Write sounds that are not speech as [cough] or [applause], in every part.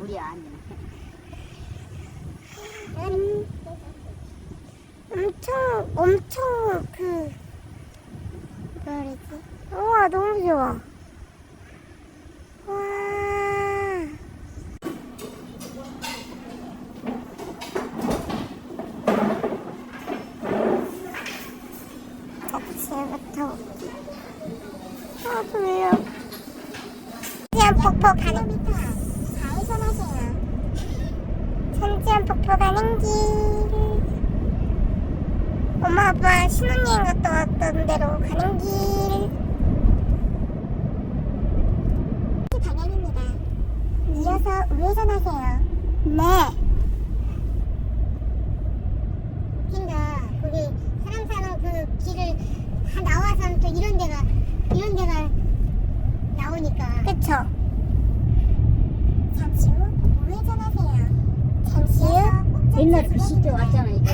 물이 아니네. 음, 엄청 엄청 그 뭐라 그러지? 우와 너무 좋아. 와. 지금부터 아 졸려. 천지연 폭포 가는 좌회전하세요. 천지연 폭포 가는 길. 엄마 아빠 신혼여행 갔다 왔던 데로 가는 길. 이 방향입니다. 이어서 우회전하세요. 네. 그러니까 거기 사람 사는 그 길을 다 나와서 또 이런 데가 이런 데가 나오니까. 그쵸. 잠시 후 우회전하세요. 후. 옛날 그 시대 왔잖아 이거.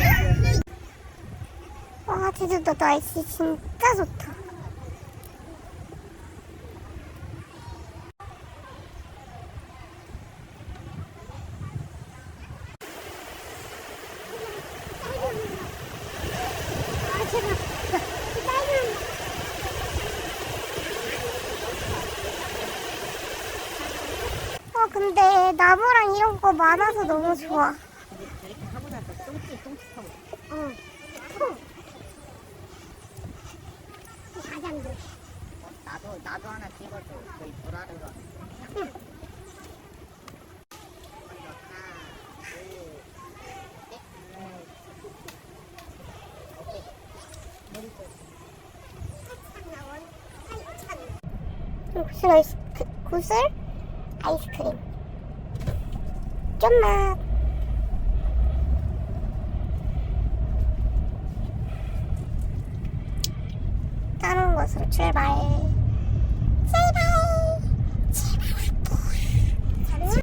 와 제주도 날씨 진짜 좋다. 아 근데 나무랑 이런 거 많아서 너무 좋아. 어. 구슬 아이스 구슬 아이스크림. 좀만. 다른 곳으로 출발. 출발. 출발.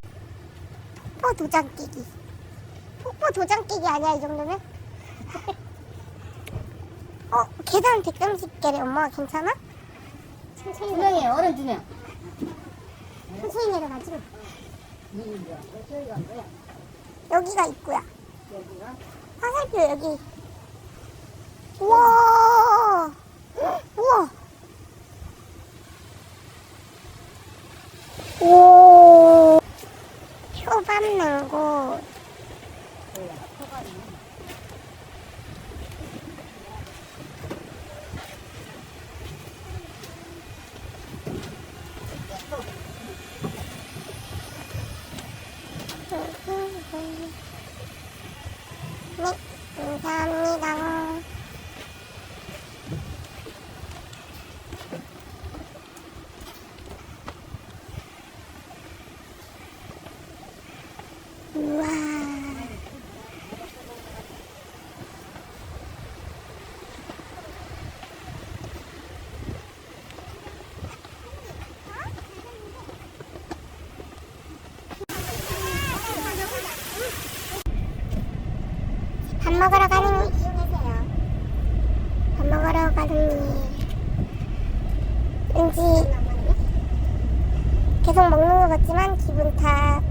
폭포 도장 끼기. 폭포 도장 끼기 아니야 이 정도면? [laughs] 어 계단 130개래 엄마가 괜찮아? 천천히 두 명이에요. 어른 두 명. 천천히 내려가지. 여기가 입구야. 화살표 여기. 우와. 우와. 오. 표 밟는 곳. 뭐야? 서가리. 네, 감사합니다. 우와. 밥 먹으러 가는. 밥 먹으러 가는 길. 왠지 계속 먹는 것 같지만 기분 탓.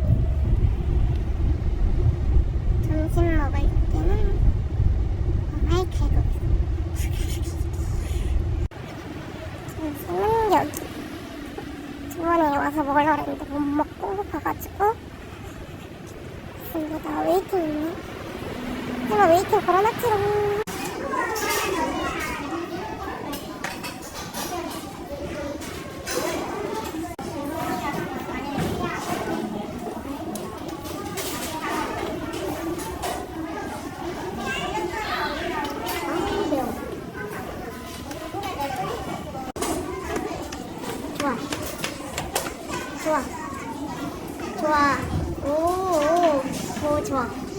점심 먹을 때는 마이크로. 점심은 여기. 저번에 와서 먹으려고 했는데 못 먹고 배고파가지고. 친구가 웨이팅 있네. 제가 웨이팅 걸어놨지롱. 좋아. 좋아. 좋아. 오, 오, 오, 좋아.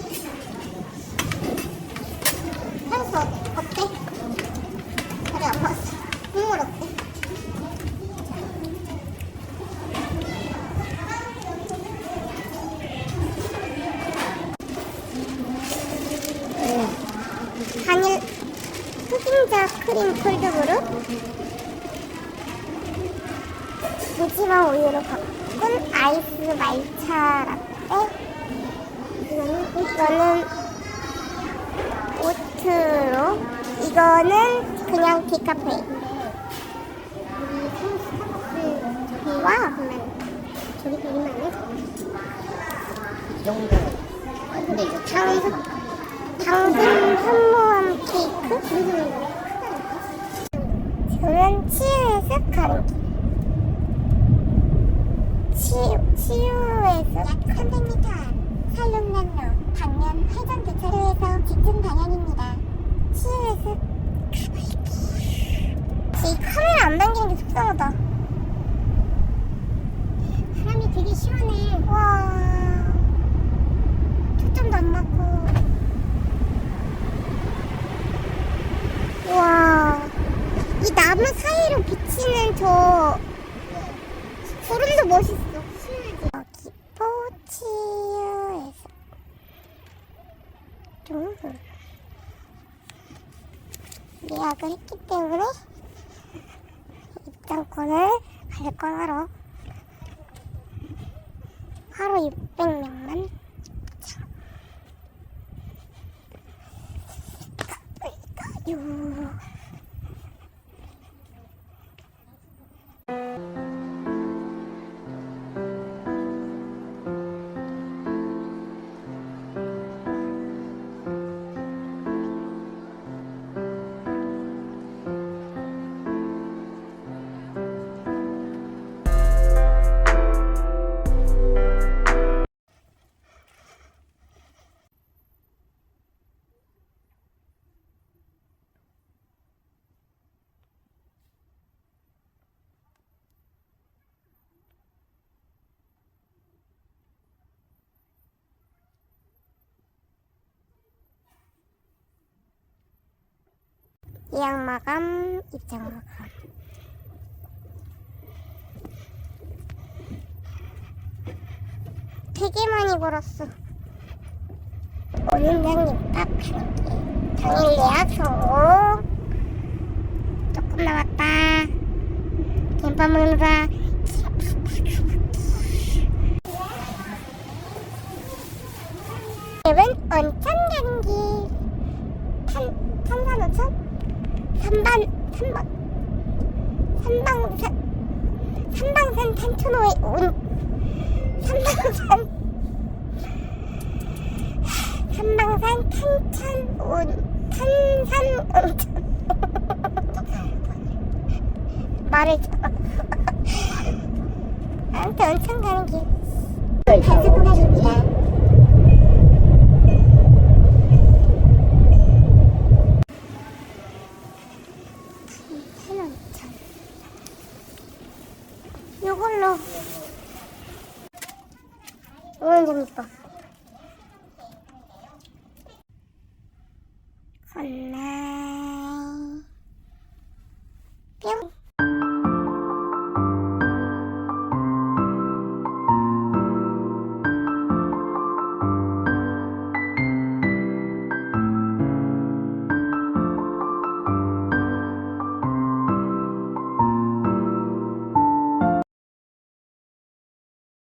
흑임자 크림 콜드브루 무지마 우유로 바꾼 아이스 말차 라떼. 이거는 이거는 오트로. 이거는 그냥 디카페인. 와, 그러면 저기 그림 안에 이 정도. 아, 근데 이거 당근 당근 현무암 케이크? 저는 치유의 습 치유, 치유의 습? 약 300m 앞 살롱난로 방면 회전 교차로에서 직진 방향입니다. 치유의 습이 카메라 안 당기는 게 속상하다. 바람이 되게 시원해. 와. 초점도 안 맞고. 와. 이 나무 사이로 저 구름도 멋있어. 여기 포치유에서. 좀. 예약을 했기 때문에 입장권을 발권하러 하루 600명만 가볼까요? 예약 마감, 입장 마감. 되게 많이 걸었어. 오늘장님 딱 할게. 당일 예약 성공. 조금 남았다. 김밥 먹는다. 은 온천 3반 3번. 3방산 3방산 탄천호에 온. 3방산. 3방산 탄천온. 탄산온천 말해줘 아무튼 온천 가는 길. 네, 네, 단수 꾸며줍니다. 요걸로. 좀 이뻐.